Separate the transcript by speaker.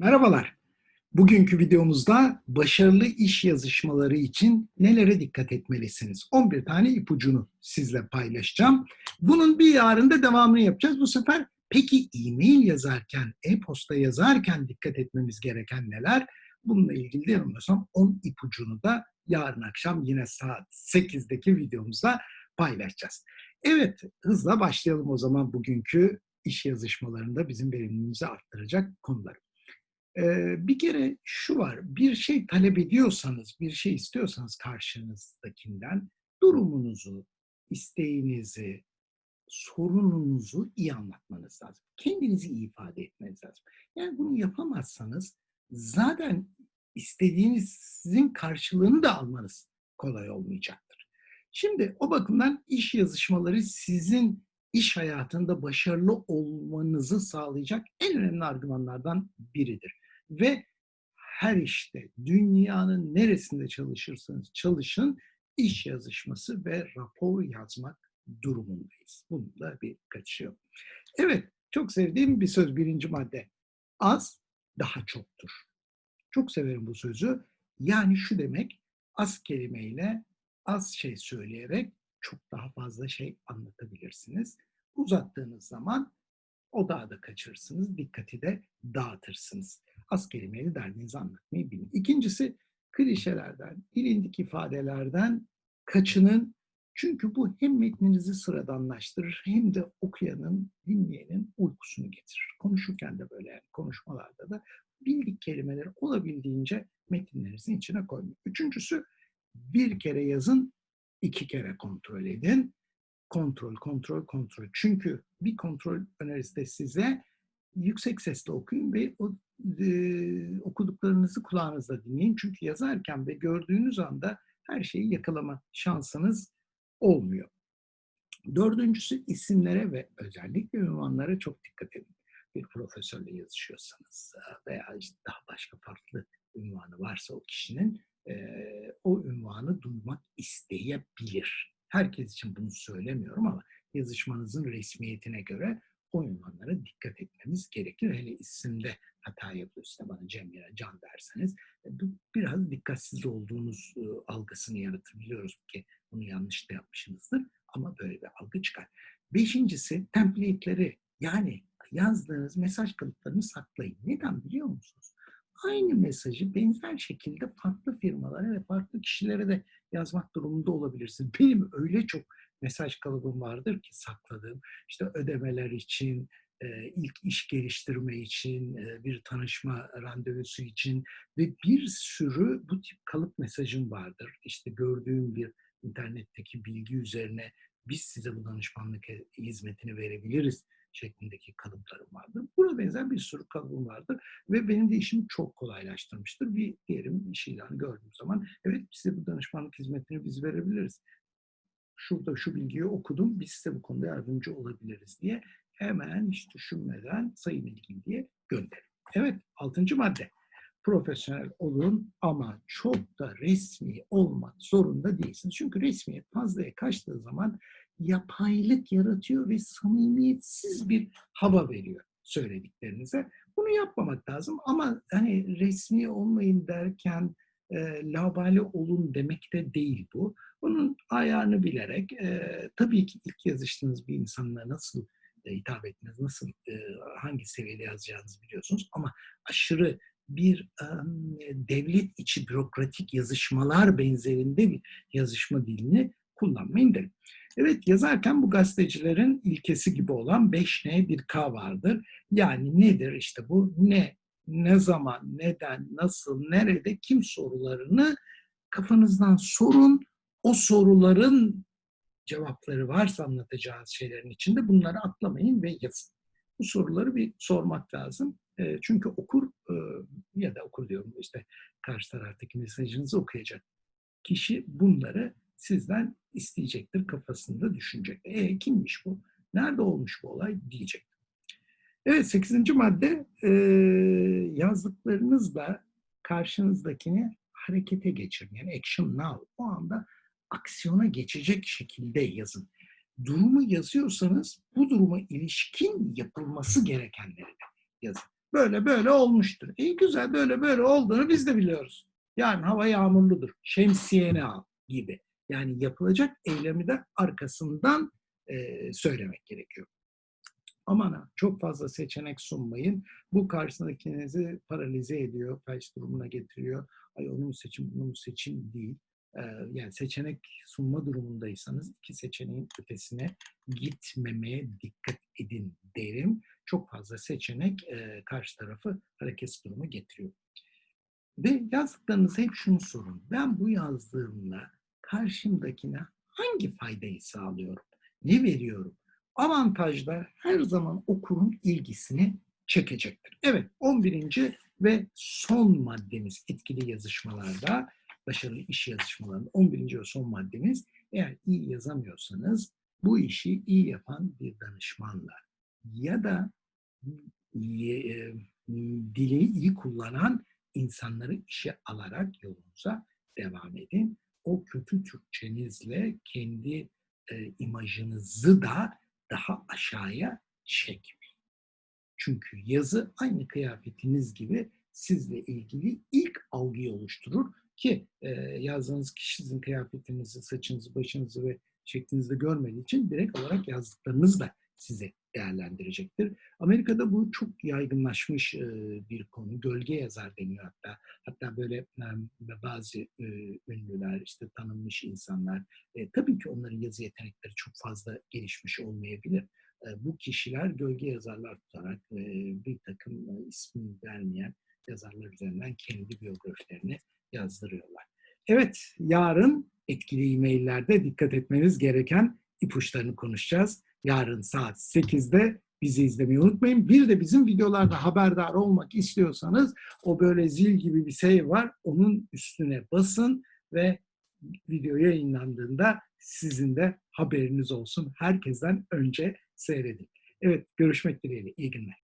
Speaker 1: Merhabalar. Bugünkü videomuzda başarılı iş yazışmaları için nelere dikkat etmelisiniz? 11 tane ipucunu sizle paylaşacağım. Bunun bir yarında devamını yapacağız. Bu sefer peki e-mail yazarken, e-posta yazarken dikkat etmemiz gereken neler? Bununla ilgili de yanılmıyorsam 10 ipucunu da yarın akşam yine saat 8'deki videomuzda paylaşacağız. Evet, hızla başlayalım o zaman bugünkü iş yazışmalarında bizim verimliliğimizi arttıracak konuları. Bir kere şu var, bir şey talep ediyorsanız, bir şey istiyorsanız karşınızdakinden durumunuzu, isteğinizi, sorununuzu iyi anlatmanız lazım. Kendinizi iyi ifade etmeniz lazım. Yani bunu yapamazsanız zaten istediğinizin karşılığını da almanız kolay olmayacaktır. Şimdi o bakımdan iş yazışmaları sizin iş hayatında başarılı olmanızı sağlayacak en önemli argümanlardan biridir. Ve her işte dünyanın neresinde çalışırsanız çalışın iş yazışması ve rapor yazmak durumundayız. Bunda bir kaçış yok. Evet, çok sevdiğim bir söz birinci madde. Az daha çoktur. Çok severim bu sözü. Yani şu demek, az kelimeyle, az şey söyleyerek çok daha fazla şey anlatabilirsiniz. Uzattığınız zaman odağı da kaçırırsınız, dikkati de dağıtırsınız. Az kelimeyle derdinizi anlatmayı bilin. İkincisi klişelerden, bilindik ifadelerden kaçının. Çünkü bu hem metninizi sıradanlaştırır hem de okuyanın, dinleyenin uykusunu getirir. Konuşurken de böyle yani konuşmalarda da bildik kelimeleri olabildiğince metinlerinizin içine koyun. Üçüncüsü bir kere yazın, iki kere kontrol edin. Kontrol, kontrol, kontrol. Çünkü bir kontrol önerisi de size yüksek sesle okuyun ve o e, okuduklarınızı kulağınızda dinleyin. Çünkü yazarken ve gördüğünüz anda her şeyi yakalama şansınız olmuyor. Dördüncüsü isimlere ve özellikle ünvanlara çok dikkat edin. Bir profesörle yazışıyorsanız veya işte daha başka farklı ünvanı varsa o kişinin e, o ünvanı duymak isteyebilir. Herkes için bunu söylemiyorum ama yazışmanızın resmiyetine göre o ünvanlara dikkat etmemiz gerekir. Hele isimde hata yapıyorsa bana Cemile, Can derseniz bu biraz dikkatsiz olduğunuz algısını yaratır. Biliyoruz ki bunu yanlış da yapmışsınızdır ama böyle bir algı çıkar. Beşincisi template'leri yani yazdığınız mesaj kalıplarını saklayın. Neden biliyor musunuz? Aynı mesajı benzer şekilde farklı firmalara ve farklı kişilere de yazmak durumunda olabilirsin. Benim öyle çok mesaj kalıbım vardır ki sakladığım. İşte ödemeler için, ilk iş geliştirme için, bir tanışma randevusu için ve bir sürü bu tip kalıp mesajım vardır. İşte gördüğüm bir internetteki bilgi üzerine biz size bu danışmanlık hizmetini verebiliriz şeklindeki kalıplarım vardır. Buna benzer bir sürü kalıbım vardır ve benim de işimi çok kolaylaştırmıştır. Bir diyelim iş ilanı gördüğüm zaman evet size bu danışmanlık hizmetini biz verebiliriz. Şurada şu bilgiyi okudum, biz size bu konuda yardımcı olabiliriz diye hemen hiç düşünmeden sayın ilgili diye gönderin. Evet, altıncı madde. Profesyonel olun ama çok da resmi olmak zorunda değilsiniz. Çünkü resmiyet fazlaya kaçtığı zaman yapaylık yaratıyor ve samimiyetsiz bir hava veriyor söylediklerinize. Bunu yapmamak lazım ama hani resmi olmayın derken e, labali olun demek de değil bu. Bunun ayarını bilerek e, tabii ki ilk yazıştığınız bir insanla nasıl e, hitap etmeniz, nasıl e, hangi seviyede yazacağınızı biliyorsunuz ama aşırı bir e, devlet içi bürokratik yazışmalar benzerinde bir yazışma dilini kullanmayın derim. Evet yazarken bu gazetecilerin ilkesi gibi olan 5N bir K vardır. Yani nedir işte bu ne, ne zaman, neden, nasıl, nerede, kim sorularını kafanızdan sorun. O soruların cevapları varsa anlatacağınız şeylerin içinde bunları atlamayın ve yazın. Bu soruları bir sormak lazım. Çünkü okur ya da okur diyorum işte karşı taraftaki mesajınızı okuyacak kişi bunları sizden isteyecektir, kafasında düşünecektir. E kimmiş bu? Nerede olmuş bu olay diyecektir. Evet sekizinci madde e, yazdıklarınızla karşınızdakini harekete geçirin. Yani action now. O anda aksiyona geçecek şekilde yazın. Durumu yazıyorsanız bu duruma ilişkin yapılması gerekenleri de yazın. böyle böyle olmuştur. İyi güzel böyle böyle olduğunu biz de biliyoruz. Yarın hava yağmurludur. Şemsiyeni al gibi. Yani yapılacak eylemi de arkasından e, söylemek gerekiyor. Aman ha çok fazla seçenek sunmayın. Bu karşısındakinizi paralize ediyor, felç durumuna getiriyor. Ay onu mu seçim, bunu mu seçim değil. Yani seçenek sunma durumundaysanız iki seçeneğin ötesine gitmemeye dikkat edin derim. Çok fazla seçenek e, karşı tarafı hareketsiz duruma getiriyor. Ve yazdıklarınızı hep şunu sorun. Ben bu yazdığımla karşımdakine hangi faydayı sağlıyorum? Ne veriyorum? Avantajlar her zaman okurun ilgisini çekecektir. Evet 11. ve son maddemiz etkili yazışmalarda, başarılı iş yazışmalarında 11. ve son maddemiz eğer iyi yazamıyorsanız bu işi iyi yapan bir danışmanla ya da e, dili iyi kullanan insanları işe alarak yolunuza devam edin. O kötü Türkçenizle kendi e, imajınızı da daha aşağıya çekmeyin. Çünkü yazı aynı kıyafetiniz gibi sizle ilgili ilk algıyı oluşturur ki e, yazdığınız kişi sizin kıyafetinizi, saçınızı, başınızı ve şeklinizi görmediği için direkt olarak yazdıklarınız da size değerlendirecektir. Amerika'da bu çok yaygınlaşmış e, bir konu. Gölge yazar deniyor hatta. Hatta böyle e, bazı e, ünlüler, işte tanınmış insanlar, e, tabii ki onların yazı yetenekleri çok fazla gelişmiş olmayabilir. E, bu kişiler gölge yazarlar tutarak e, bir takım e, ismini vermeyen yazarlar üzerinden kendi biyografilerini yazdırıyorlar. Evet, yarın etkili e-maillerde dikkat etmeniz gereken ipuçlarını konuşacağız. Yarın saat 8'de bizi izlemeyi unutmayın. Bir de bizim videolarda haberdar olmak istiyorsanız o böyle zil gibi bir şey var. Onun üstüne basın ve video yayınlandığında sizin de haberiniz olsun. Herkesten önce seyredin. Evet görüşmek dileğiyle. İyi günler.